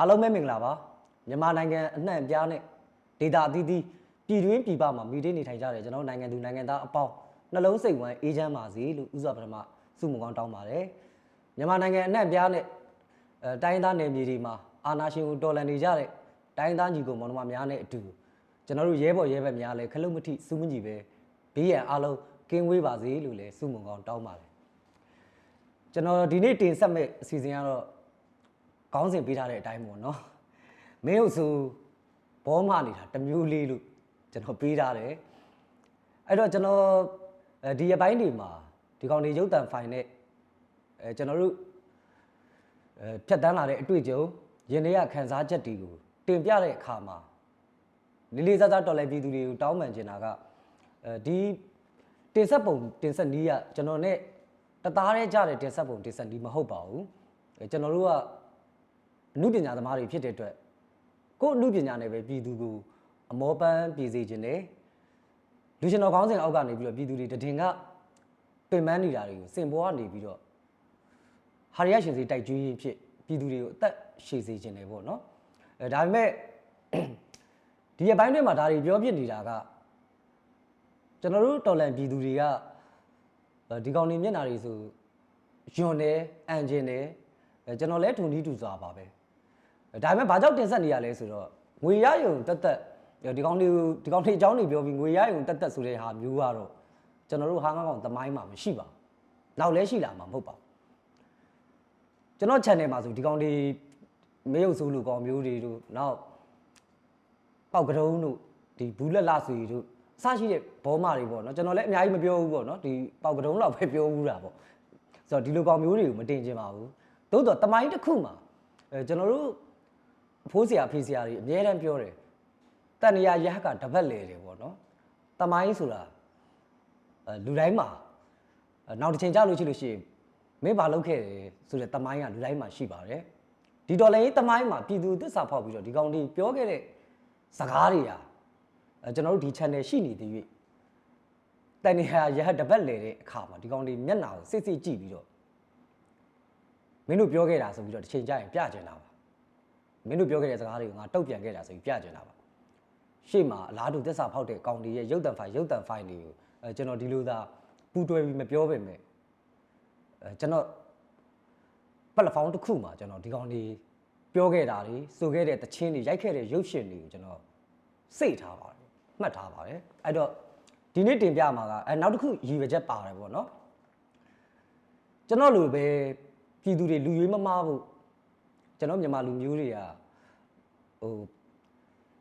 အားလုံးပဲမင်္ဂလာပါမြန်မာနိုင်ငံအနှံ့အပြားနဲ့ဒေတာအသီးသီးပြည်တွင်းပြည်ပမှာမိတိနေထိုင်ကြတယ်ကျွန်တော်တို့နိုင်ငံသူနိုင်ငံသားအပေါင်းနှလုံးစိတ်ဝမ်းအေးချမ်းပါစေလို့ဥစွာပထမစုမကောင်းတောင်းပါတယ်မြန်မာနိုင်ငံအနှံ့အပြားနဲ့အဲတိုင်းသားနယ်မြေတွေမှာအာဏာရှင်ကိုတော်လှန်နေကြတဲ့တိုင်းသားညီကိုမောင်နှမများနဲ့အတူကျွန်တော်တို့ရဲဘော်ရဲဘက်များလည်းခလုတ်မထိစုမကြီးပဲဘေးရန်အားလုံးကင်းဝေးပါစေလို့လည်းစုမကောင်းတောင်းပါတယ်ကျွန်တော်ဒီနေ့တင်ဆက်မဲ့အစီအစဉ်ကတော့ ကောင်းစဉ်ပေးထားတဲ့အတိုင်းပေါ့နော်မင်းတို့ဆိုဘောမနေတာတစ်မျိုးလေးလို့ကျွန်တော်ပေးထားတယ်အဲ့တော့ကျွန်တော်အဲဒီအပိုင်းတွေမှာဒီကောင်တွေရုပ်တံဖိုင်နဲ့အဲကျွန်တော်တို့အဲဖြတ်တန်းလာတဲ့အတွေ့အကြုံရင်ထဲကခန်းစားချက်တွေကိုတင်ပြတဲ့အခါမှာလေးလေးစားစားတော်လည်းပြည်သူတွေကိုတောင်းပန်ချင်တာကအဲဒီတင်ဆက်ပုံတင်ဆက်နည်းကကျွန်တော်နဲ့တသားတည်းကြတဲ့တင်ဆက်ပုံတင်ဆက်နည်းမဟုတ်ပါဘူးအဲကျွန်တော်တို့က အမှုပညာသမားတွေဖြစ်တဲ့အတွက်ကိုယ်အမှုပညာနဲ့ပဲပြည်သူကိုအမောပန်းပြည်စေခြင်းနဲ့လူရှင်တော်ကောင်းစဉ်အောက်ကနေပြီးတော့ပြည်သူတွေတည်င်ကပင်ပန်းနေတာတွေကိုစင်ပေါ်ကနေပြီးတော့ဟာရရရှင်စီတိုက်ကျွေးရင်ဖြစ်ပြည်သူတွေကိုအသက်ရှည်စေခြင်းတယ်ပေါ့နော်အဲဒါပေမဲ့ဒီအပိုင်းတွေမှာဒါတွေပြောပြနေတာကကျွန်တော်တို့တော်လန်ပြည်သူတွေကအဲဒီကောင်နေမျက်နှာတွေဆိုယွန်တယ်အန်ဂျင်တယ်အဲကျွန်တော်လဲထုံနီးတူစွာပါပဲ ဒါပေမဲ့ဘာကြောင့်တင်ဆက်နေရလဲဆိုတော့ငွေရယုံတက်တက်ဒီကောင်လေးဒီကောင်လေးအကြောင်းတွေပြောပြီးငွေရယုံတက်တက်ဆိုတဲ့ဟာမျိုးကတော့ကျွန်တော်တို့ဟာငါကောင်သမိုင်းမှာမရှိပါဘူးနောက်လဲရှိလာမှာမဟုတ်ပါဘူးကျွန်တော် channel မှာဆိုဒီကောင်လေးမေးရုပ်ဆိုးလူကောင်မျိုးတွေတို့နောက်ပေါက်ကတုံးတို့ဒီဘူးလက်လဆွေတို့အစရှိတဲ့ဘောမတွေပေါ့နော်ကျွန်တော်လည်းအများကြီးမပြောဘူးပေါ့နော်ဒီပေါက်ကတုံးလောက်ပဲပြောဘူးတာပေါ့ဆိုတော့ဒီလိုကောင်မျိုးတွေကိုမတင်ချင်ပါဘူးသို့တော့တမိုင်းတစ်ခုမှာအဲကျွန်တော်တို့ အဖိုးဆရာဖေးဆရာတွေအများတန်းပြောတယ်တန်ရာရဟကတပတ်လေတယ်ပေါ့နော်တမိုင်းဆိုတာအဲလူတိုင်းမှာအဲနောက်တစ်ချိန်ကြာလို့ရှိလို့ရှိရင်မင်းဘာလုပ်ခဲ့တယ်ဆိုတဲ့တမိုင်းကလူတိုင်းမှာရှိပါတယ်ဒီတော်လည်းတမိုင်းမှာပြည်သူသစ္စာဖောက်ပြီးတော့ဒီကောင်တွေပြောခဲ့တဲ့စကားတွေอ่ะအဲကျွန်တော်တို့ဒီ channel ရှိနေသေး၍တန်နေဟာရဟတ်တပတ်လေတဲ့အခါမှာဒီကောင်တွေမျက်နှာကိုစစ်စစ်ကြည့်ပြီးတော့မင်းတို့ပြောခဲ့တာဆိုပြီးတော့တစ်ချိန်ကြာရင်ပြကျင်တာပါ မင်းတို့ပြောခဲ့တဲ့စကားတွေကိုငါတုတ်ပြန်ခဲ့တာဆိုပြီးပြကျင်တာပါရှေ့မှာအလားတူသစ္စာဖောက်တဲ့ကောင်တွေရဲ့ရုပ်တံဖိုင်ရုပ်တံဖိုင်တွေကိုအဲကျွန်တော်ဒီလိုသာပူတွဲပြီးမပြောပေမဲ့အဲကျွန်တော် platform တစ်ခုမှာကျွန်တော်ဒီကောင်တွေပြောခဲ့တာတွေဆိုခဲ့တဲ့တခြင်းတွေရိုက်ခဲ့တဲ့ရုပ်ရှင်တွေကိုကျွန်တော်စိတ်ထားပါတယ်မှတ်ထားပါတယ်အဲ့တော့ဒီနေ့တင်ပြမှာကအဲနောက်တစ်ခုရည်ရွယ်ချက်ပါတယ်ပေါ့နော်ကျွန်တော်လိုပဲပြည်သူတွေလူရွေးမမားဖို့ ကျွန်တော်မြန်မာလူမျိုးတွေကဟို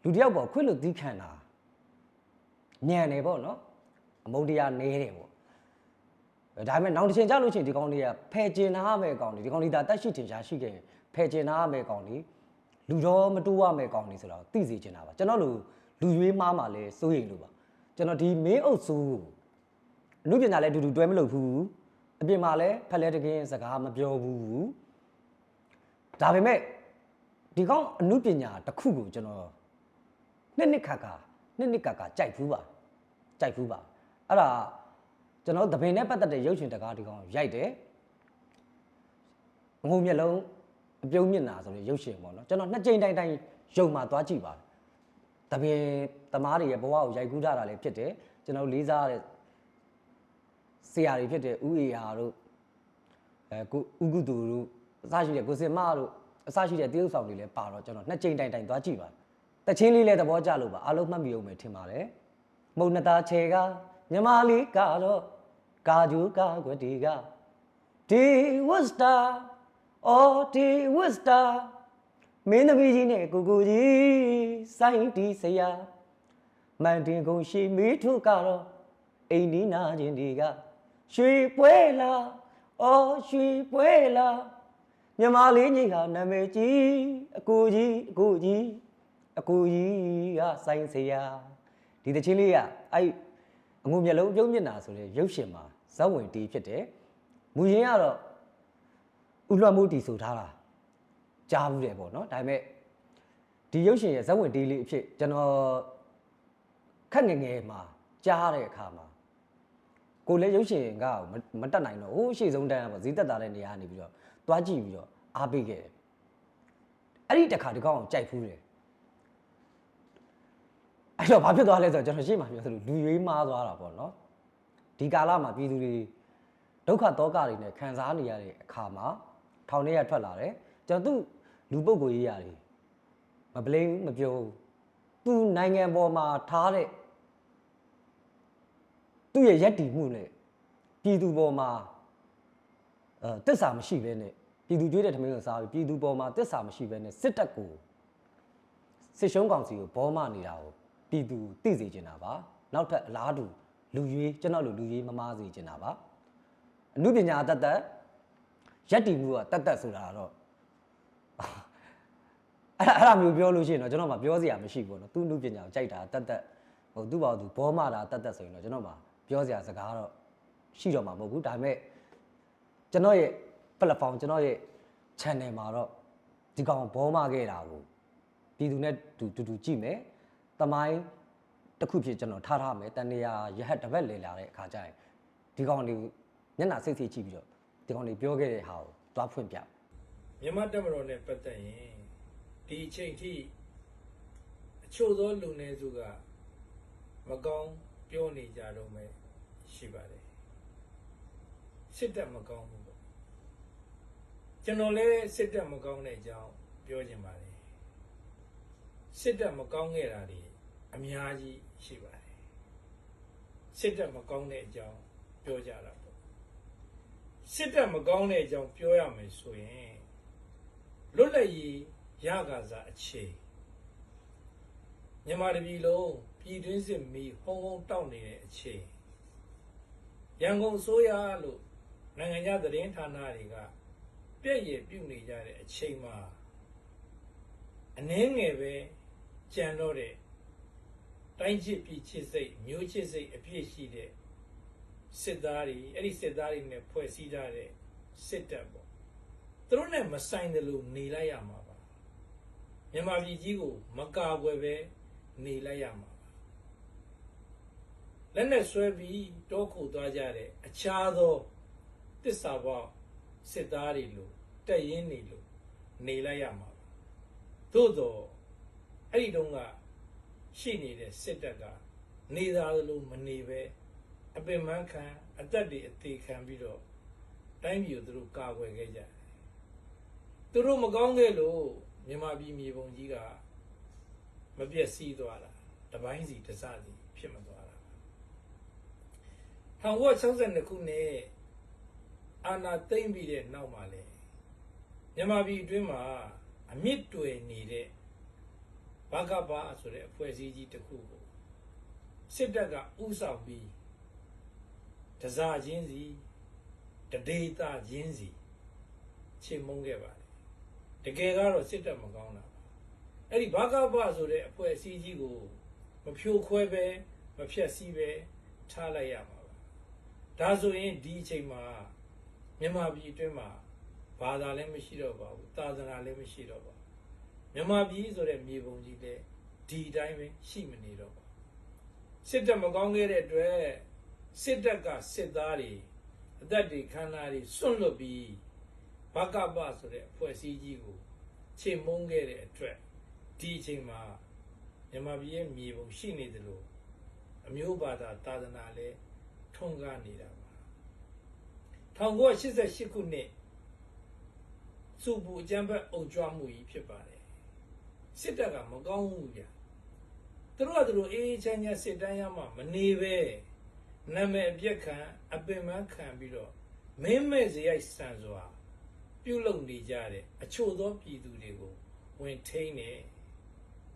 လူတယောက်ပေါ့ခွင့်လို့သီးခံတာညံတယ်ပေါ့နော်အမုန်းတရားနဲတယ်ပေါ့ဒါပေမဲ့နောက်တစ်ချိန်ကြာလို့ရှိရင်ဒီကောင်လေးကဖယ်ကျင်နာရမယ့်ကောင်လေးဒီကောင်လေးဒါတက်ရှိထင်ရှားရှိခဲ့ရင်ဖယ်ကျင်နာရမယ့်ကောင်လေးလူတော်မတိုးရမယ့်ကောင်လေးဆိုတော့သိစေချင်တာပါကျွန်တော်လူလူရွေးမားမှာလဲစိုးရိမ်လို့ပါကျွန်တော်ဒီမင်းအုပ်စုကိုအမှုပညာလဲအတူတူတွဲမလုပ်ဘူးအပြင်မှာလဲဖက်လဲတကင်းစကားမပြောဘူး ဒါပေမဲ့ဒီကောင်အမှုပညာတစ်ခုကိုကျွန်တော်နှစ်နှစ်ခါခါနှစ်နှစ်ခါခါကြိုက်ဘူးပါကြိုက်ဘူးပါအဲ့ဒါကျွန်တော်သပင်နဲ့ပတ်သက်တဲ့ရုပ်ရှင်တကားဒီကောင်ရိုက်တယ်ငုံမျက်လုံးအပြုံးမျက်နာဆိုတဲ့ရုပ်ရှင်ပေါ့နော်ကျွန်တော်နှစ်ကြိမ်တိုင်းတိုင်းရုံမှာသွားကြည့်ပါတယ်သပင်သမားတွေရဲ့ဘဝကိုရိုက်ကူးထားတာလည်းဖြစ်တယ်ကျွန်တော်လေးစားတဲ့ဆရာတွေဖြစ်တဲ့ဥအေဟာတို့အဲကိုဥကုတူတို့ အစရှိတဲ့ကိုစင်မတို့အစရှိတဲ့တရုတ်ဆောင်တွေလည်းပါတော့ကျွန်တော်နှစ်ကြိမ်တိုင်းတိုင်းသွားကြည့်ပါတယ်တချင်းလေးလည်းသဘောကျလို့ပါအားလုံးမှတ်မိအောင်ပဲထင်ပါတယ်မုံနတာချေကမြမလေးကတော့ကာဂျူကာကွတီကဒီဝစ်တာအော်ဒီဝစ်တာမင်းသမီးကြီးနဲ့ကိုကိုကြီးစိုင်းတီဆရာမန်တင်ကုန်ရှိမီထုကတော့အိမ်နီးနာချင်းတွေကရွှေပွဲလာအော်ရွှေပွဲလာ မြမလေးကြီးဟာနာမည်ကြီးအကိုကြီးအကိုကြီးအကိုကြီးကစိုင်းဆရာဒီတချင်းလေးကအဲ့အငုံမျက်လုံးပြုံးမျက်နာဆိုတဲ့ရုပ်ရှင်မှာဇက်ဝင်တီးဖြစ်တယ်။မူရင်းကတော့ဥလွှတ်မှုတီဆိုထားတာကြားဘူးတယ်ပေါ့နော်။ဒါပေမဲ့ဒီရုပ်ရှင်ရဲ့ဇက်ဝင်တီးလေးအဖြစ်ကျွန်တော်ခက်ငယ်ငယ်မှာကြားတဲ့အခါမှာကိုလည်းရုပ်ရှင်ကမမတက်နိုင်တော့ဟိုးရှေ့ဆုံးတန်းကပေါ့ဈေးတက်တာတဲ့နေရာကနေပြီးတော့ တွားကြည့်ပြီးတော့အားပေးခဲ့တယ်အဲ့ဒီတစ်ခါဒီကောင်ကိုကြိုက်ဖူးတယ်အဲ့တော့ဘာဖြစ်သွားလဲဆိုတော့ကျွန်တော်ရှေ့မှာပြောသလိုလူရွေးမားသွားတာပေါ့နော်ဒီကာလမှာပြည်သူတွေဒုက္ခတောကတွေနဲ့ခံစားနေရတဲ့အခါမှာထောင်ထဲရထွက်လာတယ်ကျွန်တော်သူ့လူပုဂ္ဂိုလ်ရေးရတယ်မပလိန်မပြောဘူးသူနိုင်ငံပေါ်မှာထားတဲ့သူ့ရဲ့ယက်တီမှုနဲ့ပြည်သူပေါ်မှာအဲတစ္ဆာမရှိဘဲနဲ့ ပြည်သူကြွေးတဲ့ထမင်းကိုစားပြီးပြည်သူပေါ်မှာတစ္ဆာမရှိဘဲနဲ့စစ်တပ်ကိုစစ်ရှုံးကောင်စီကိုဘောမနေတာကိုပြည်သူသိစေချင်တာပါနောက်ထပ်အလားတူလူရွေးကျွန်တော်လူလူရွေးမမားစေချင်တာပါအမှုပညာတတ်တတ်ရက်တီမှုကတတ်တတ်ဆိုတာတော့အဲ့ဒါအဲ့ဒါမျိုးပြောလို့ရှိရင်တော့ကျွန်တော်မှပြောစရာမရှိဘူးပေါ့နော်သူ့အမှုပညာကိုကြိုက်တာတတ်တတ်ဟိုသူ့ဘာသူဘောမတာတတ်တတ်ဆိုရင်တော့ကျွန်တော်မှပြောစရာစကားတော့ရှိတော့မှာမဟုတ်ဘူးဒါပေမဲ့ကျွန်တော်ရဲ့ platform ကျွန်တော်ရဲ့ channel မှာတော့ဒီကောင်ဘောမခဲ့တာကိုပြည်သူနဲ့တူတူတူကြည့်မယ်။တမိုင်းတစ်ခုဖြစ်ကျွန်တော်ထားထားမယ်။တန်နေရရဟတ်တစ်ပတ်လေလာတဲ့အခါကျရင်ဒီကောင်တွေမျက်နှာစိတ်စိတ်ကြည့်ပြီးတော့ဒီကောင်တွေပြောခဲ့တဲ့ဟာကိုတွားဖွင့်ပြ။မြန်မာတက်မတော်နဲ့ပတ်သက်ရင်ဒီအချိန်ထိအချို့သောလူငယ်စုကမကောင်းပြောနေကြတော့မယ်ရှိပါတယ်စစ်တပ်မကောင်းဘူးပေါ့ ကျွန်တော်လည်းစစ်တပ်မကောင်းတဲ့အကြောင်းပြောချင်ပါတယ်စစ်တပ်မကောင်းခဲ့တာတွေအများကြီးရှိပါတယ်စစ်တပ်မကောင်းတဲ့အကြောင်းပြောကြတာပေါ့စစ်တပ်မကောင်းတဲ့အကြောင်းပြောရမယ်ဆိုရင်လွတ်လပ်ရေးရကစားအခြေမြန်မာတပြည်လုံးပြည်တွင်းစစ်မီဟုံးဟုံးတောက်နေတဲ့အချိန်ရန်ကုန်အစိုးရလို့နိုင်ငံခြားသတင်းဌာနတွေက ပြည့်ရည်ပြုနေကြတဲ့အချိန်မှာအနှင်းငယ်ပဲကြံတော့တဲ့တိုင်းချစ်ပြည်ချစ်စိတ်မျိုးချစ်စိတ်အပြည့်ရှိတဲ့စစ်သားတွေအဲ့ဒီစစ်သားတွေနဲ့ဖွဲ့စည်းထားတဲ့စစ်တပ်ပေါ့သူတို့နဲ့မဆိုင်တယ်လို့နေလိုက်ရမှာပါမြန်မာပြည်ကြီးကိုမကာကွယ်ပဲနေလိုက်ရမှာပါလက်နဲ့ဆွဲပြီးတောခုသွားကြတဲ့အခြားသောတစ္ဆာပေါင်း စစ်သားတွေလို့တက်ရင်နေလို့နေလိုက်ရမှာပါသို့တော့အဲ့ဒီတုန်းကရှိနေတဲ့စစ်တပ်ကနေသားလို့မနေပဲအပင်မခံအသက်တွေအသေးခံပြီးတော့တိုင်းပြည်ကိုသူတို့ကာကွယ်ခဲ့ကြတယ်သူတို့မကောင်းခဲ့လို့မြန်မာပြည်မြေပုံကြီးကမပြည့်စည်သွားတာတပိုင်းစီတစ်စစီဖြစ်မသွားတာ1962ခုနှစ် အာနာသိမ့်ပြီးတဲ့နောက်မှာလေမြန်မာပြည်အတွင်းမှာအမြင့်တွယ်နေတဲ့ဘာကဘာဆိုတဲ့အဖွဲ့အစည်းကြီးတစ်ခုကိုစစ်တပ်ကဥဆောင်ပြီးတစားချင်းစီတဒေတာချင်းစီချေမှုန်းခဲ့ပါတယ်တကယ်ကတော့စစ်တပ်မကောင်းတာပါအဲ့ဒီဘာကဘဆိုတဲ့အဖွဲ့အစည်းကြီးကိုမဖြိုခွဲပဲမဖြက်စီးပဲထားလိုက်ရမှာပါဒါဆိုရင်ဒီအချိန်မှာ မြန်မာပြည်အတွင်းမှာဘာသာလည်းမရှိတော့ပါဘူးသာသနာလည်းမရှိတော့ပါဘူးမြန်မာပြည်ဆိုတဲ့မြေပုံကြီးလည်းဒီအတိုင်းပဲရှိမနေတော့ပါဘူးစစ်တပ်မကောင်းခဲ့တဲ့အတွက်စစ်တပ်ကစစ်သားတွေအသက်တွေခန္ဓာတွေစွန့်လွတ်ပြီးဘကပဆိုတဲ့အဖွဲ့အစည်းကြီးကိုချေမုန်းခဲ့တဲ့အတွက်ဒီအချိန်မှာမြန်မာပြည်ရဲ့မြေပုံရှိနေတယ်လို့အမျိုးဘာသာသာသနာလည်းထုံကားနေတာပါ 1988ခုနှစ်စုပူအကြမ်းဖက်အုပ်ကြွမှုကြီးဖြစ်ပါတယ်စစ်တပ်ကမကောင်းဘူးဗျာသူတို့ကသူတို့အေးအေးချမ်းချမ်းစစ်တမ်းရမှမနေပဲနာမည်အပြက်ခံအပင်ပန်းခံပြီးတော့မင်းမဲ့စရိုက်ဆန်စွာ ပြုလုပ်နေကြတဲ့အချို့သောပြည်သူတွေကိုဝင်ထိန်းတယ်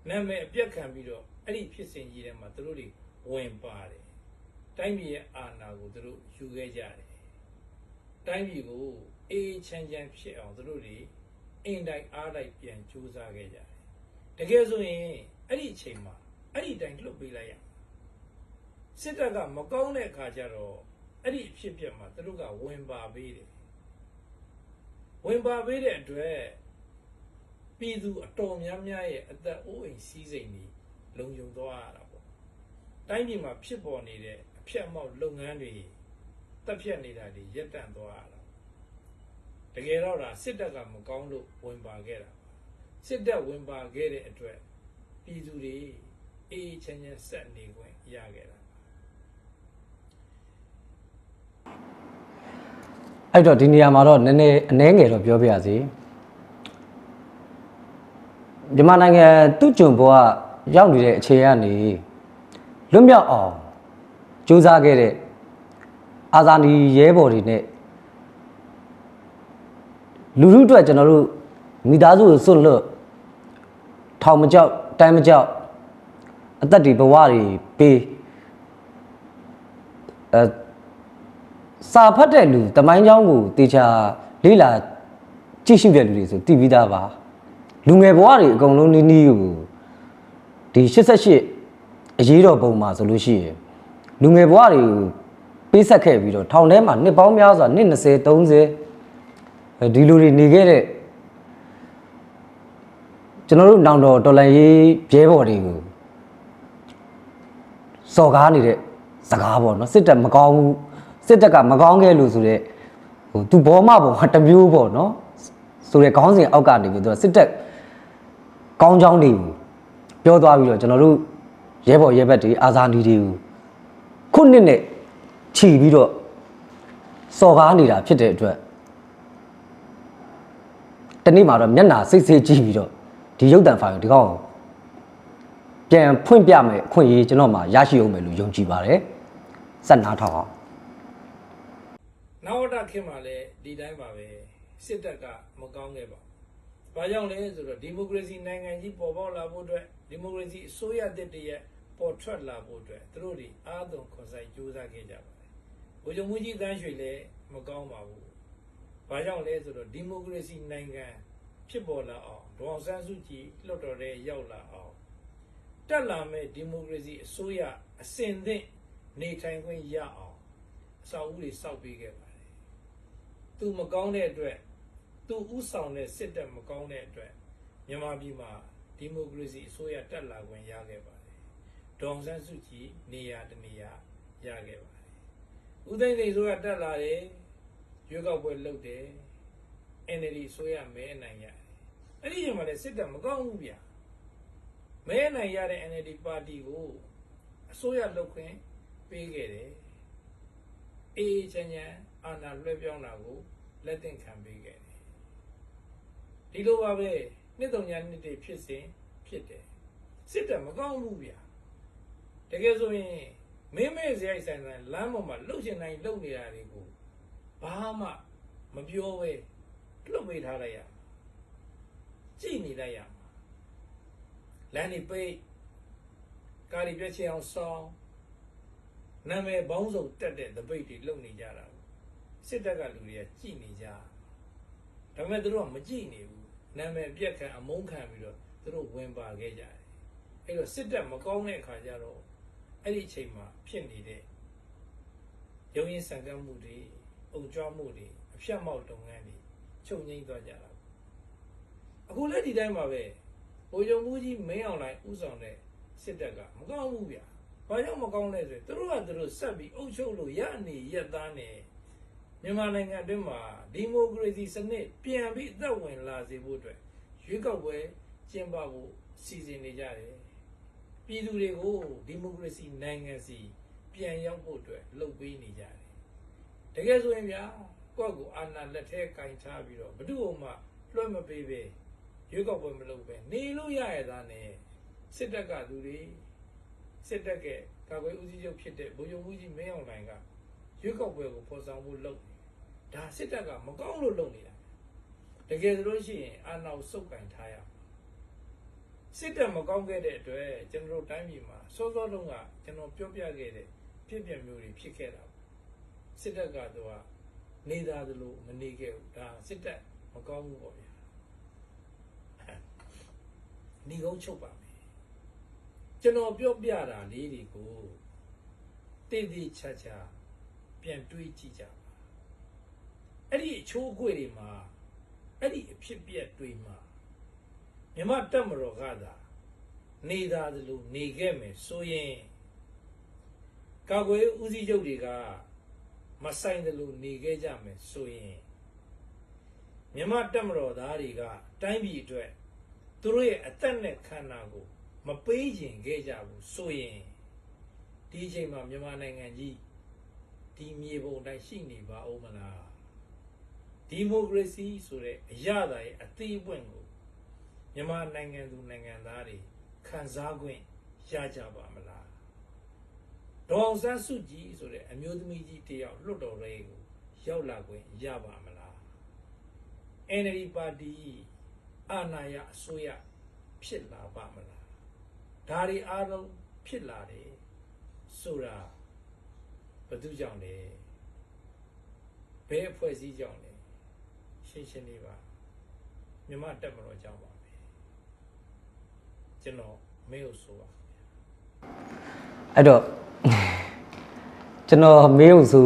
နာမည်အပြတ်ခံပြီးတော့အဲ့ဒီဖြစ်စဉ်ကြီးထဲမှာသူတို့တွေဝင်ပါတယ်တိုင်းပြည်ရဲ့အာဏာကိုသူတို့ယူခဲ့ကြတယ် တိုင်းပြည်ကိုအေးချမ်းချမ်းဖြစ်အောင်သူတို့တွေအင်တိုက်အားတိုက်ပြန်ကြိုးစားခဲ့ကြတယ်တကယ်ဆိုရင်အဲ့ဒီအချိန်မှာအဲ့ဒီအတိုင်းလွတ်ပေးလိုက်ရစစ်တပ်ကမကောင်းတဲ့အခါကျတော့အဲ့ဒီအဖြစ်ပြက်မှာသူတို့ကဝင်ပါပေးတယ်ဝင်ပါပေးတဲ့အတွက်ပြည်သူအတော်များများရဲ့အသက်အိုးအိမ်စီးစိမ်တွေလုံခြုံသွားရတာပေါ့တိုင်းပြည်မှာဖြစ်ပေါ်နေတဲ့အဖြတ်အမောက်လုပ်ငန်းတွေ တက်ဖြတ်နေတာတွေရပ်တန့်သွားရတာတကယ်တော့ဒါစစ်တပ်ကမကောင်းလို့ဝင်ပါခဲ့တာပါစစ်တပ်ဝင်ပါခဲ့တဲ့အတွက်ပြည်သူတွေအေးအေးချမ်းချမ်းဆက်နေခွင့်ရခဲ့တာအဲ့တော့ဒီနေရာမှာတော့နည်းနည်းအနှဲငယ်တော့ပြောပြရစီမြန်မာနိုင်ငံသူ့ဂျွန်ဘောကရောက်နေတဲ့အခြေအနေကနေလွတ်မြောက်အောင်ကြိုးစားခဲ့တဲ့ အာဇာနည်ရဲဘော်တွေနဲ့လူလူအတွက်ကျွန်တော်တို့မိသားစုကိုစွန့်လွတ်ထောင်မကြောက်တိုင်းမကြောက်အသက်တွေဘဝတွေပေးအဲ စာဖတ်တဲ့လူတမိုင်းเจ้าကိုတေချာလေးလာကြည့်ရှုတဲ့လူတွေဆိုတည်ပြီးသားပါလူငယ်ဘဝတွေအကုန်လုံးနီးနီးကိုဒီ88အရေးတော်ပုံမှာဆိုလို့ရှိရင်လူငယ်ဘဝတွေကို ပေးဆက်ခဲ့ပြီးတော့ထောင်ထဲမှာနှစ်ပေါင်းများစွာနှစ်20 30အဲဒီလူတွေနေခဲ့တဲ့ကျွန်တော်တို့နောင်တော်တော်လန်ရေးပြဲဘော်တွေကိုစော်ကားနေတဲ့စကားပေါ့နော်စစ်တပ်မကောင်းဘူးစစ်တပ်ကမကောင်းခဲ့လို့ဆိုတော့ဟိုသူဘောမဘောကတစ်မျိုးပေါ့နော်ဆိုတဲ့ခေါင်းစဉ်အောက်ကနေပြီးတော့စစ်တပ်ကောင်းချောင်းတွေကိုပြောသွားပြီးတော့ကျွန်တော်တို့ရဲဘော်ရဲဘက်တွေအာဇာနည်တွေကိုခုနှစ်နဲ့ ခြီးပြီးတော့စော်ကားနေတာဖြစ်တဲ့အတွက်တနေ့မှာတော့မျက်နှာစိတ်စိတ်ကြည့်ပြီးတော့ဒီရုပ်တံဖိုင်ကိုဒီကောင်ကိုပြန်ဖွင့်ပြမယ်အခွင့်အရေးကျွန်တော်မှရရှိအောင်မယ်လို့ယုံကြည်ပါတယ်စက်နာထောက်အောင်နောက်တော့ခင်မှာလည်းဒီတိုင်းပါပဲစစ်တပ်ကမကောင်းခဲ့ပါဘူး။ဘာကြောင့်လဲဆိုတော့ဒီမိုကရေစီနိုင်ငံကြီးပေါ်ပေါက်လာဖို့အတွက်ဒီမိုကရေစီအစိုးရတစ်တည်းရဲ့ပေါ်ထွက်လာဖို့အတွက်သူတို့တွေအားသွန်ခွန်ဆိုင်ကြိုးစားခဲ့ကြပါ တယ်။ဘုရားမူကြီးတန်းရွှေလည်းမကောင်းပါဘူး။ဘာကြောင့်လဲဆိုတော့ဒီမိုကရေစီနိုင်ငံဖြစ်ပေါ်လာအောင်ဒေါအောင်ဆန်းစုကြည်လွှတ်တော်ထဲရောက်လာအောင်တက်လာမဲ့ဒီမိုကရေစီအစိုးရအစဉ်သင့်နေထိုင်ခွင့်ရအောင်အစာအုပ်တွေစောက်ပေးခဲ့ပါတယ်။သူမကောင်းတဲ့အတွက်သူဥဆောင်တဲ့စစ်တပ်မကောင်းတဲ့အတွက်မြန်မာပြည်မှာဒီမိုကရေစီအစိုးရတက်လာခွင့်ရခဲ့ပါတယ်။ဒေါအောင်ဆန်းစုကြည်နေရာတနေရာရခဲ့ပါတယ်။ ဦးသိန်းစိန်အစိုးရတက်လာတယ်ရွေးကောက်ပွဲလုပ်တယ် NLD အစိုးရမဲအနိုင်ရတယ်။အဲ့ဒီချိန်မှာလည်းစစ်တပ်မကောင်းဘူးဗျာ။မဲအနိုင်ရတဲ့ NLD ပါတီကိုအစိုးရလုပ်ခွင့်ပေးခဲ့တယ်။အေးအေးချမ်းချမ်းအာဏာလွှဲပြောင်းတာကိုလက်သင့်ခံပေးခဲ့တယ်ဒီလိုပါပဲနှစ်တုံညာနှစ်တွေဖြစ်စဉ်ဖြစ်တယ်စစ်တပ်မကောင်းဘူးဗျာတကယ်ဆိုရင် မင်းမဲစရိုက်ဆိုင်ဆိုင်လမ်းပေါ်မှာလှုပ်ချင်တိုင်းလှုပ်နေတာတွေကိုဘာမှမပြောပဲလှုပ်ပေးထားလိုက်ရမှာကြည်နေလိုက်ရမှာလမ်းနေပိတ်ကားတွေပြည့်ချင်အောင်ဆောင်းနာမည်ဘောင်းစုံတက်တဲ့တပိတ်တွေလုံနေကြတာကိုစစ်တပ်ကလူတွေကကြည်နေကြဒါပေမဲ့သူတို့ကမကြည်နေဘူးနာမည်ပြက်ခံအမုန်းခံပြီးတော့သူတို့ဝင်ပါခဲ့ကြတယ်အဲ့တော့စစ်တပ်မကောင်းတဲ့အခါကျတော့ အဲ့ဒီအချိန်မှာဖြစ်နေတဲ့ရုံရင်ဆန်ကပ်မှုတွေအုံကြွမှုတွေအဖြတ်မောက်တုံငန်းတွေချုပ်ငိမ့်သွားကြတာပေါ့အခုလည်းဒီတိုင်းပါပဲဘိုးချုပ်မှုကြီးမင်းအောင်လိုင်ဥဆောင်တဲ့စစ်တပ်ကမကောင်းဘူးဗျာဘာကြောင့်မကောင်းလဲဆိုရင်သူတို့ကသူတို့ဆက်ပြီးအုပ်ချုပ်လို့ရနေရက်သားနေမြန်မာနိုင်ငံအတွင်းမှာဒီမိုကရေစီစနစ်ပြန်ပြီးအသက်ဝင်လာစေဖို့အတွက်ရွေးကောက်ပွဲကျင်းပဖို့စီစဉ်နေကြတယ် ပြည်သူတွေကိုဒီမိုကရေစီနိုင်ငံစီပြန်ရောက်ဖို့အတွက်လှုပ်ပေးနေကြတယ်တကယ်ဆိုရင်ဗျာကိုယ့်ကိုအာဏာလက်ထဲကင်ထားပြီးတော့ဘယ်သူမှလွှဲမပေးပဲရွေးကောက်ပွဲမလုပ်ပဲနေလို့ရရသားနဲ့စစ်တပ်ကသူတွေစစ်တပ်ကကာကွယ်ဦးစီးချုပ်ဖြစ်တဲ့ဗိုလ်ချုပ်ဦးကြီးမင်းအောင်လှိုင်ကရွေးကောက်ပွဲကိုဖော်ဆောင်ဖို့လုပ်တယ်။ဒါစစ်တပ်ကမကောင်းလို့လုပ်နေတာ။တကယ်ဆိုလို့ရှိရင်အာဏာကိုစုပ်ကင်ထားရမှာ။ စစ်တပ်မကောင်းခဲ့တဲ့အတွက်ကျွန်တော်တို့တိုင်းပြည်မှာစောစောလုံးကကျွန်တော်ပြောပြခဲ့တဲ့ဖြစ်ပျက်မျိုးတွေဖြစ်ခဲ့တာပေါ့။စစ်တပ်ကတော့နေသားသလိုမနေခဲ့ဘူး။ဒါစစ်တပ်မကောင်းဘူးပေါ့ဗျာ။နေကုန်းချုပ်ပါမယ်ကျွန်တော်ပြောပြတာလေးတွေကိုတည်တည်ချာချာပြန်တွေးကြည့်ကြပါအဲ့ဒီအချိုးအကွေတွေမှာအဲ့ဒီအဖြစ်ပြက်တွေမှာ မြမတက်မတော်ကသာနေသားသလိုနေခဲ့မယ်ဆိုရင်ကာကွယ်ဦးစီးချုပ်တွေကမဆိုင်သလိုနေခဲ့ကြမယ်ဆိုရင်မြမတက်မတော်သားတွေကတိုင်းပြည်အတွက်သူတို့ရဲ့အသက်နဲ့ခန္ဓာကိုမပေးခြင်းခဲ့ကြဘူးဆိုရင်ဒီအချိန်မှာမြန်မာနိုင်ငံကြီးဒီမြေပုံတိုင်းရှိနေပါဦးမလားဒီမိုကရေစီဆိုတဲ့အရာသာရဲ့အသေးအပွင့်ကို မြန်မာနိုင်ငံသူနိုင်ငံသားတွေခံစား권ရကြပါမလားဒေါအောင်ဆန်းစုကြည်ဆိုတဲ့အမျိုးသမီးကြီးတယောက်လွတ်တော်လေးကိုရောက်လာ권ရပါမလား NLD ပါတီအာဏာရအစိုးရဖြစ်လာပါမလားဒါတွေအားလုံးဖြစ်လာတယ်ဆိုတာဘယ်သူကြောင့်လဲဘယ်အဖွဲ့အစည်းကြောင့်လဲရှင်းရှင်းလေးပါမြမတက်မတော်ကြောင့်ပါပဲ ကျွန်တော်မေကိုဆိုပါအဲ့တော့ကျွန်တော်မေးလို့ဆို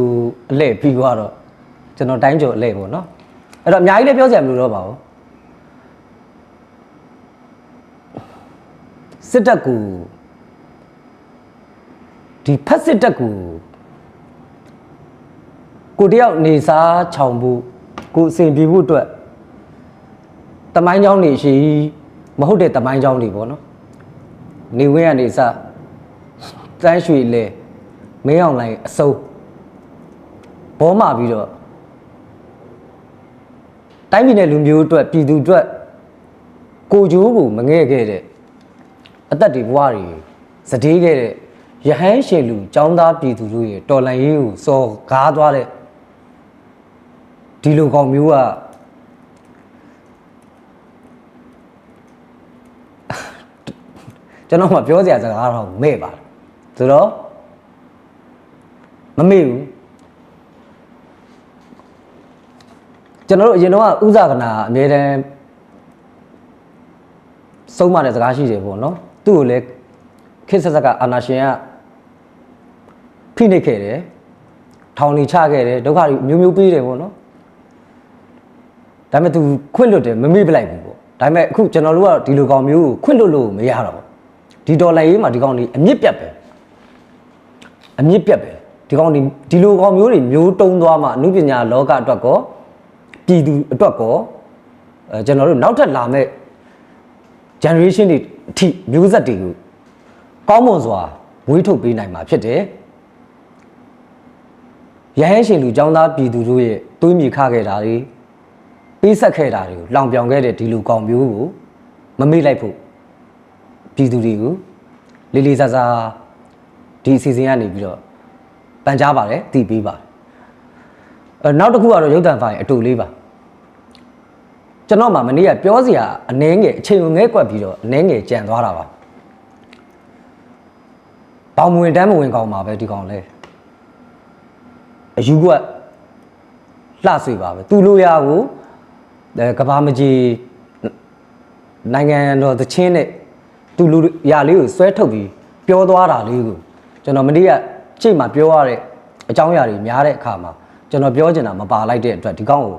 အလှည့်ပြီးသွားတော့ကျွန်တော်တိုင်းကျော်အလှည့်ပေါ့နော်အဲ့တော့အများကြီးလည်းပြောစရာမလိုတော့ပါဘူးစစ်တပ်ကူဒီဖက်စစ်တပ်ကူကိုတယောက်နေစားချောင်ဖို့ကိုအစဉ်ပြေဖို့အတွက်တမိုင်းချောင်းနေရှိမဟုတ်တဲ့တမိုင်းချောင်းတွေပေါ့နော် နေဝင်းကနေစတန်းရွှေလဲမင်းအောင်လိုင်းအစုံဘောမာပြီးတော့တိုင်းပြည်နဲ့လူမျိုးအတွက်ပြည်သူအတွက်ကိုကြိုးကိုမငဲ့ခဲ့တဲ့အသက်တွေဘဝတွေစတေးခဲ့တဲ့ရဟန်းရှင်လူចောင်းသားပြည်သူတို့ရဲ့တော်လန်ရေးကိုစော်ကားသွားတဲ့ဒီလိုကောင်မျိုးက ကျွန်တော်မှပြောစရာစကားတော့မဲ့ပါတယ်ဆိုတော့မမေ့ဘူးကျွန်တော်တို့အရင်တော့ကဥဇကနာအမြဲတမ်းစုံးမတဲ့စကားရှိတယ်ပေါ့နော်သူ့ကိုလည်းခစ်ဆက်ဆက်ကအာနာရှင်ကဖိနှိပ်ခဲ့တယ်ထောင်နေချခဲ့တယ်ဒုက္ခတွေမျိုးမျိုးပေးတယ်ပေါ့နော်ဒါပေမဲ့ तू ခွင့်လွတ်တယ်မမေ့ပလိုက်ဘူးပေါ့ဒါပေမဲ့အခုကျွန်တော်တို့ကဒီလိုကောင်မျိုးကိုခွင့်လွတ်လို့မရတော့ဘူး ဒီဒေါ်လာရေးမှာဒီကောင်တွေအမြင့်ပြတ်ပဲအမြင့်ပြတ်ပဲဒီကောင်ဒီဒီလိုကောင်မျိုးတွေမျိုးတုံးသွားမှအမှုပညာလောကအတွက်ကောပြည်သူအတွက်ကောအဲကျွန်တော်တို့နောက်ထပ်လာမဲ့ generation တွေအထိမျိုးဆက်တွေကိုကောင်းမွန်စွာဝေးထုတ်ပေးနိုင်မှာဖြစ်တယ်ရဟန်းရှင်လူចောင်းသားပြည်သူတို့ရဲ့တွေးမြေခခဲ့တာတွေပေးဆက်ခဲ့တာတွေကိုလောင်ပြောင်ခဲ့တဲ့ဒီလူကောင်မျိုးကိုမမေ့လိုက်ဖို့ ပြည်သူတွေကိုလေးလေးစားစားဒီအစီအစဉ်ကနေပြီးတော့ပန်ကြားပါတယ်တည်ပြီးပါတယ်အဲနောက်တစ်ခုကတော့ရုပ်တံဖိုင်အတူလေးပါကျွန်တော်မှမနေ့ကပြောစရာအနှဲငယ်အချိန်ကိုငဲကွက်ပြီးတော့အနှဲငယ်ကြံသွားတာပါဘောင်မဝင်တမ်းမဝင်ကောင်းပါပဲဒီကောင်လဲအယူကွက်လှဆွေပါပဲသူလိုရာကိုအဲကဘာမကြီးနိုင်ငံတော်သချင်းနဲ့ သူလူရာလေးကိုဆွဲထုတ်ပြီးပြောသွားတာလေးကိုကျွန်တော်မနေ့ကချိန်မှာပြောရတဲ့အကြောင်းအရာတွေများတဲ့အခါမှာကျွန်တော်ပြောချင်တာမပါလိုက်တဲ့အတွက်ဒီကောင်ကို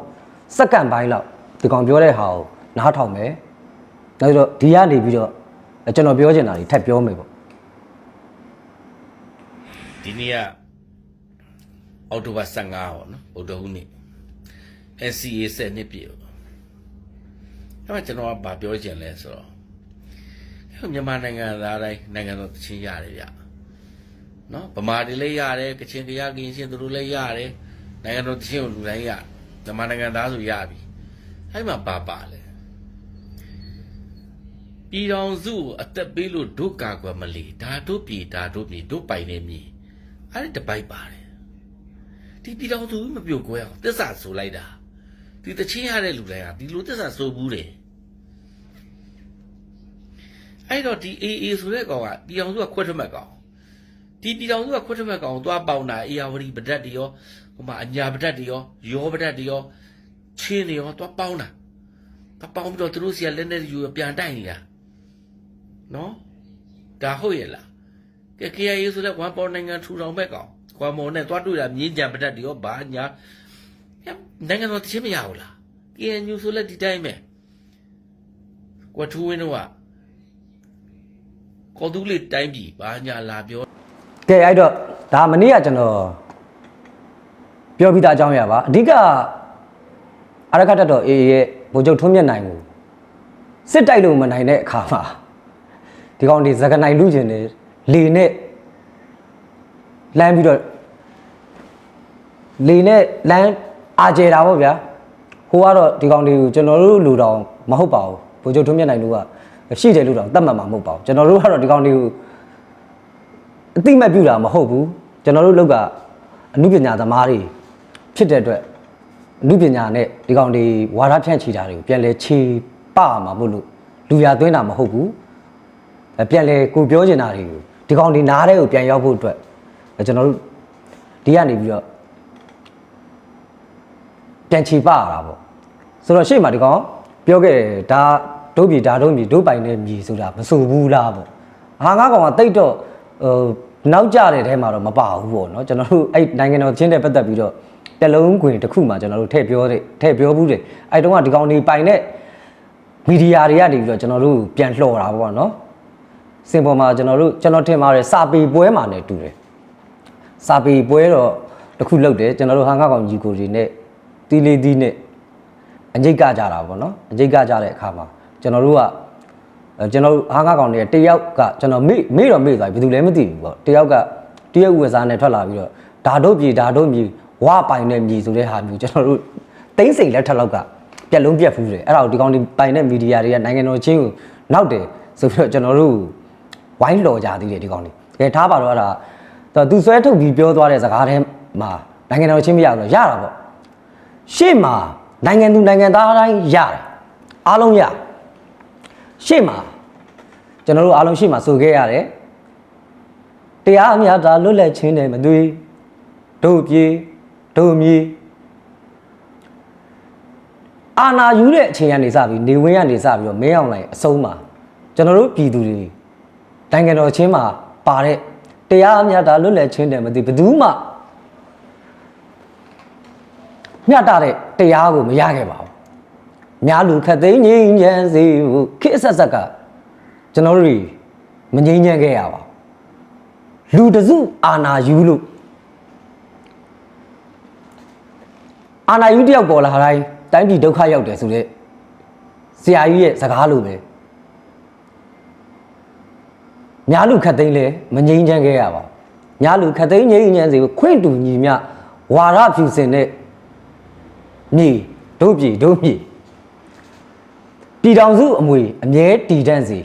စက္ကန့်ပိုင်းလောက်ဒီကောင်ပြောတဲ့ဟာကိုနားထောင်မယ်။နောက်ပြီးတော့ဒီကနေပြီးတော့ကျွန်တော်ပြောချင်တာတွေထပ်ပြောမယ်ပေါ့ဒီနေ့ကအောက်တိုဘာ15ပေါ့နော်ဗုဒ္ဓဟူးနေ့ NCA ဆက်နှစ်ပြည့်ပေါ့အဲ့မှာကျွန်တော်ကဗာပြောချင်လဲဆိုတော့အဲ့ မြန်မာနိုင်ငံသားတိုင်းနိုင်ငံတော်တချင်းရတယ်ဗျနော်ဗမာတွေလည်းရတယ်ကချင်တရားကရင်ရှင်သူတို့လည်းရတယ်နိုင်ငံတော်တချင်းကိုလူတိုင်းရမြန်မာနိုင်ငံသားဆိုရပြီအဲ့မှာပါပါလဲပြည်တော်စုကိုအသက်ပေးလို့ဒုက္ကာကွယ်မလီဒါတို့ပြည်ဒါတို့ပြည်တို့ပိုင်နေမြေအဲ့ဒီတပိုက်ပါတယ်ဒီပြည်တော်စုမပြုတ်ကွယ်အောင်တစ္ဆာဆိုလိုက်တာဒီတချင်းရတဲ့လူတိုင်းဟာဒီလိုတစ္ဆာဆိုဘူးတယ် အဲ့တော့ဒီ AA ဆိုတဲ့ကောင်ကပြည်တော်စုကခွတ်ထွက်မဲ့ကောင်ဒီပြည်တော်စုကခွတ်ထွက်မဲ့ကောင်ကိုသွားပေါင်တာအေယာဝတီပဒတ်တွေရောဟိုမှာအညာပဒတ်တွေရောရောပဒတ်တွေရောချင်းတွေရောသွားပေါင်းတာသွားပေါင်းပြီးတော့သူတို့စီကလက်နဲ့ယူပြန်တိုက်နေတာနော်ဒါဟုတ်ရဲ့လားကဲ KIA ဆိုတဲ့ဝမ်ပေါ်နိုင်ငံထူထောင်မဲ့ကောင်ကွာမော်နဲ့သွားတွေ့တာမြင်းကြံပဒတ်တွေရောဘာညာနိုင်ငံတော်တချင်းမရဘူးလား KNU ဆိုလက်ဒီတိုင်းပဲကွာထူဝင်းတော့က ကော်တူးလေးတိုင်းပြီဘာညာလာပြော။ကဲအဲ့တော့ဒါမနေ့ကကျွန်တော်ပြောပြီးသားအကြောင်းအရာပါအဓိကအရခတ်တက်တော် AA ရဲ့ဗိုလ်ချုပ်ထွန်းမြတ်နိုင်ကိုစစ်တိုက်လို့မနိုင်တဲ့အခါမှာဒီကောင်ဒီဇကနိုင်လူကျင်နေလေနဲ့လမ်းပြီးတော့လေနဲ့လမ်းအာကျဲတာပေါ့ဗျာဟိုကတော့ဒီကောင်တွေကိုကျွန်တော်တို့လူတော်မဟုတ်ပါဘူးဘိုလ်ချုပ်ထွန်းမြတ်နိုင်လူက ရှိတယ်လူတော်တတ်မှတ်မှာမဟုတ်ပါဘူးကျွန်တော်တို့ကတော့ဒီကောင်တွေကိုအတိမတ်ပြူတာမဟုတ်ဘူးကျွန်တော်တို့လောက်က အမှုပညာသမားတွေဖြစ်တဲ့အတွက်အမှုပညာနဲ့ဒီကောင်တွေဝါဒဖြန့်ချီတာတွေကိုပြန်လဲခြေပမှာမို့လို့လူရသွင်းတာမဟုတ်ဘူးအဲပြန်လဲကိုပြောချင်တာတွေကိုဒီကောင်တွေနားတဲ့ကိုပြန်ရောက်ဖို့အတွက်အဲကျွန်တော်တို့ဒီကနေပြီးတော့ပြန်ချီပရတာပေါ့ဆိုတော့ရှေ့မှာဒီကောင်ပြောခဲ့တယ်ဒါ ဒုတ်ပြီဒါဒုတ်ပြီဒုတ်ပိုင်နဲ့မြည်ဆိုတာမဆိုဘူးလားပေါ့ဟာငါကောင်ကတိတ်တော့ဟိုနောက်ကြတဲ့ထဲမှာတော့မပါဘူးပေါ့နော်ကျွန်တော်တို့အဲ့နိုင်ငံတော်ချင်းတဲ့ပတ်သက်ပြီးတော့တက်လုံးခွင်တစ်ခုမှကျွန်တော်တို့ထည့်ပြောတဲ့ထည့်ပြောဘူးတယ်အဲ့တုန်းကဒီကောင်တွေပိုင်တဲ့မီဒီယာတွေကနေပြီးတော့ကျွန်တော်တို့ပြန်လှော်တာပေါ့နော်စင်ပေါ်မှာကျွန်တော်တို့ကျွန်တော်ထင်ပါတယ်စာပေပွဲမှာလည်းတူတယ်စာပေပွဲတော့တစ်ခုလုပ်တယ်ကျွန်တော်တို့ဟာငါကောင်ကြီးကိုတွေနဲ့တီးလေးတီးနဲ့အငိတ်ကကြတာပေါ့နော်အငိတ်ကကြတဲ့အခါမှာ ကျွန်တော်တို့ကအဲကျွန်တော်တို့ဟာငါကောင်တွေတယောက်ကကျွန်တော်မေ့မေ့တော့မေ့သွားပြီဘယ်သူလဲမသိဘူးပေါ့တယောက်ကတယောက်ဝက်စားနဲ့ထွက်လာပြီးတော့ဓာတို့ပြည်ဓာတို့မြေဝပိုင်တဲ့မြေဆိုတဲ့ဟာမျိုးကျွန်တော်တို့တိမ့်စိန်လက်ထက်လောက်ကပြက်လုံးပြက်ဖူးတယ်အဲ့ဒါကိုဒီကောင်ဒီပိုင်တဲ့မီဒီယာတွေကနိုင်ငံတော်ချင်းကိုနောက်တယ်ဆိုပြီးတော့ကျွန်တော်တို့ဝိုင်းလော်ကြသေးတယ်ဒီကောင်တွေတကယ်ထားပါတော့အဲ့ဒါသူဆွဲထုတ်ပြီးပြောသွားတဲ့စကားထဲမှာနိုင်ငံတော်ချင်းမရဘူးလို့ရတာပေါ့ရှေ့မှာနိုင်ငံသူနိုင်ငံသားတိုင်းရတယ်အားလုံးရတယ် ရှေ့မှာကျွန်တော်တို့အားလုံးရှေ့မှာဆိုခဲ့ရတယ်တရားအများတာလွတ်လပ်ခြင်းနဲ့မသွေတို့ပြေတို့မြေအာနာယူတဲ့အချိန်ကနေစပြီးနေဝင်းကနေစပြီးတော့မင်းအောင်လိုက်အဆုံးမှာကျွန်တော်တို့ပြည်သူတွေနိုင်ငံတော်ချင်းမှာပါတဲ့တရားအများတာလွတ်လပ်ခြင်းနဲ့မသွေဘယ်သူမှမျှတတဲ့တရားကိုမရခဲ့ပါဘူး များလူခတ်သိမ်းငြိမ်းချမ်းစေဖို့ခေတ်ဆက်ဆက်ကကျွန်တော်တို့တွေမငြိမ်းချမ်းခဲ့ရပါဘူးလူတစုအာနာယူလို့အာနာယူတယောက်ပေါ်လာတိုင်းတိုင်းပြည်ဒုက္ခရောက်တယ်ဆိုတဲ့ဆရာကြီးရဲ့စကားလိုပဲများလူခတ်သိမ်းလဲမငြိမ်းချမ်းခဲ့ရပါဘူးများလူခတ်သိမ်းငြိမ်းချမ်းစေဖို့ခွင့်တူညီမျှဝါရဖြူစင်တဲ့မြေတို့ပြည်တို့မြေ ပြည်တော်စုအမွေအမြဲတည်တံ့စေ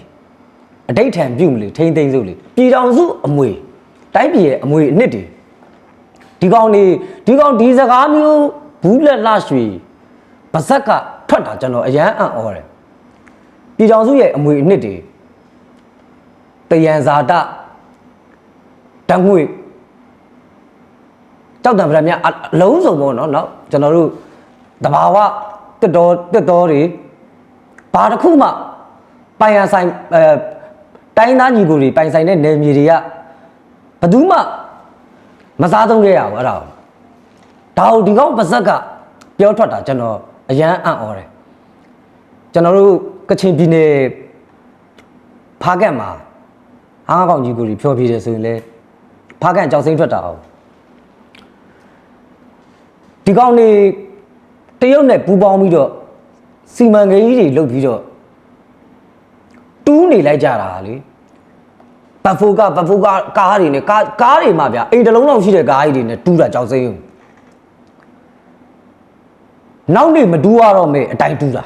အတိတ်ထံပြုမလို့ထိမ့်သိမ့်စို့လေပြည်တော်စုအမွေတိုင်းပြည်ရဲ့အမွေအနှစ်တွေဒီကောင်နေဒီကောင်ဒီစကားမျိုးဘူးလက်လှရွှေပါဇက်ကထွက်တာကျွန်တော်အရန်အံ့ဩတယ်ပြည်တော်စုရဲ့အမွေအနှစ်တွေတယံဇာတတံငွေကြောက်တံဗရမြအအလုံးစုံပေါ့နော်เนาะကျွန်တော်တို့တဘာဝတက်တော်တက်တော်တွေ ဘာတစ်ခုမှပိုင်ရဆိုင်အဲတိုင်းသားညီကိုတွေပိုင်ဆိုင်တဲ့နယ်မြေတွေကဘယ်သူမှမစားသုံးခဲ့ရဘူးအဲ့ဒါကိုဒါကိုဒီကောင်ပါဇက်ကပြောထွက်တာကျွန်တော်အရန်အံ့ဩတယ်ကျွန်တော်တို့ကချင်ပြည်နယ်ဖားကန့်မှာဟားကောင်ကြီးကိုတွေဖြောပြတယ်ဆိုရင်လေဖားကန့်ကြောက်စိမ့်ထွက်တာအောင်ဒီကောင်နေတရုတ်နဲ့ပူးပေါင်းပြီးတော့ စီမံကိန်းကြီးတွေလုပ်ပြီးတော့တူးနေလိုက်ကြတာလေဘတ်ဖိုးကဘတ်ဖိုးကကားတွေနဲ့ကားကားတွေမှာဗျအိမ်တစ်လုံးလောက်ရှိတဲ့ကားကြီးတွေနဲ့တူးတာကြောက်စိမ့်ဦးနောက်နေ့မတူးရတော့မေအတိုင်းတူးတာ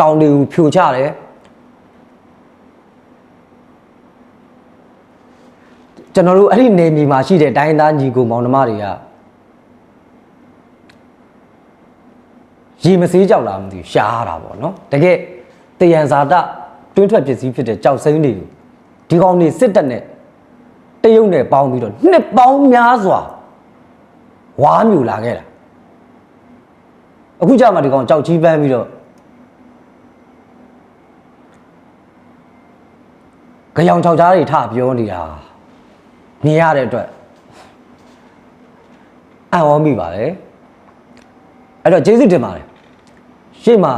တောင်တွေကိုဖြိုချတယ်ကျွန်တော်တို့အဲ့ဒီနေမြေမှာရှိတဲ့တိုင်းသားညီကိုမောင်နှမတွေက ရေမစေးကြောက်လာမသိဘူးရှားရတာပေါ့နော်တကယ်တယံဇာတတွင်းထွက်ပစ္စည်းဖြစ်တဲ့ကြောက်စိမ့်တွေကိုဒီကောင်တွေစစ်တပ်နဲ့တရုတ်နဲ့ပေါင်းပြီးတော့နှစ်ပေါင်းများစွာဝါမြူလာခဲ့တာအခုကြမှာဒီကောင်ကြောက်ကြီးပန်းပြီးတော့ကြောင်ချောက်ကြားတွေထပြောနေတာမြင်ရတဲ့အတွက်အံ့ဩမိပါတယ်အဲ့တော့ကျေးဇူးတင်ပါတယ် ရှေ့မှာ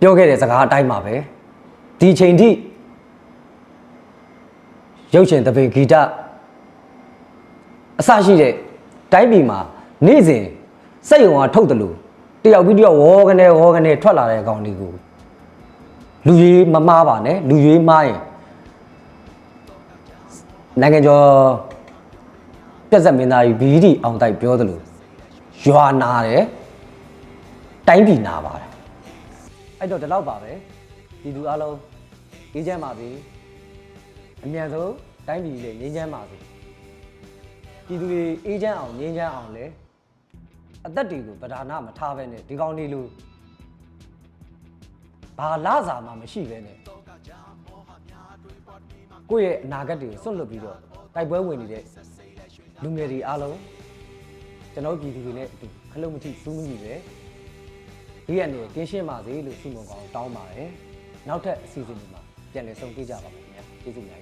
ပြောခဲ့တဲ့စကားအတိုင်းပါပဲဒီချိန်ထိရုပ်ရှင်သဘင်ဂီတအစရှိတဲ့တိုင်းပြည်မှာနေ့စဉ်စက်ယုံကထုတ်တယ်လို့တယောက်ပြီးတယောက်ဝေါကနေဝေါကနေထွက်လာတဲ့အကောင်တွေကိုလူရေးမမားပါနဲ့လူရေးမားရင်နိုင်ငံကျော်ပြက်ဆက်မင်းသားကြီးဘီဒီအောင်တိုက်ပြောသလိုရွာနာတယ် တိုင်းပြည်နာပါတယ်အဲ့တော့ဒီလောက်ပါပဲဒီလူအလုံးအေးချမ်းပါပြီအမြန်ဆုံးတိုင်းပြည်လေးငြိမ်းချမ်းပါစေပြည်သူတွေအေးချမ်းအောင်ငြိမ်းချမ်းအောင်လဲအသက်တွေကိုပဓာနာမထားဘဲနဲ့ဒီကောင်းလေးလူဘာလာစာမှမရှိဘဲနဲ့ကိုယ့်ရဲ့အနာဂတ်တွေကိုဆွတ်လွတ်ပြီးတော့တိုက်ပွဲဝင်နေတဲ့လူငယ်တွေအားလုံးကျွန်တော်ပြည်သူတွေနဲ့အတူခလုံးမထိစူးမကြည့်ပဲ ဒီရက်နေ့ကင်းရှင်းပါစေလို့ဆုမွန်ကောင်းတောင်းပါတယ်နောက်ထပ်အစီအစဉ်တွေမှာပြန်လည်ဆုံတွေ့ကြပါမယ်ခင်ဗျာကျေးဇူးများတင်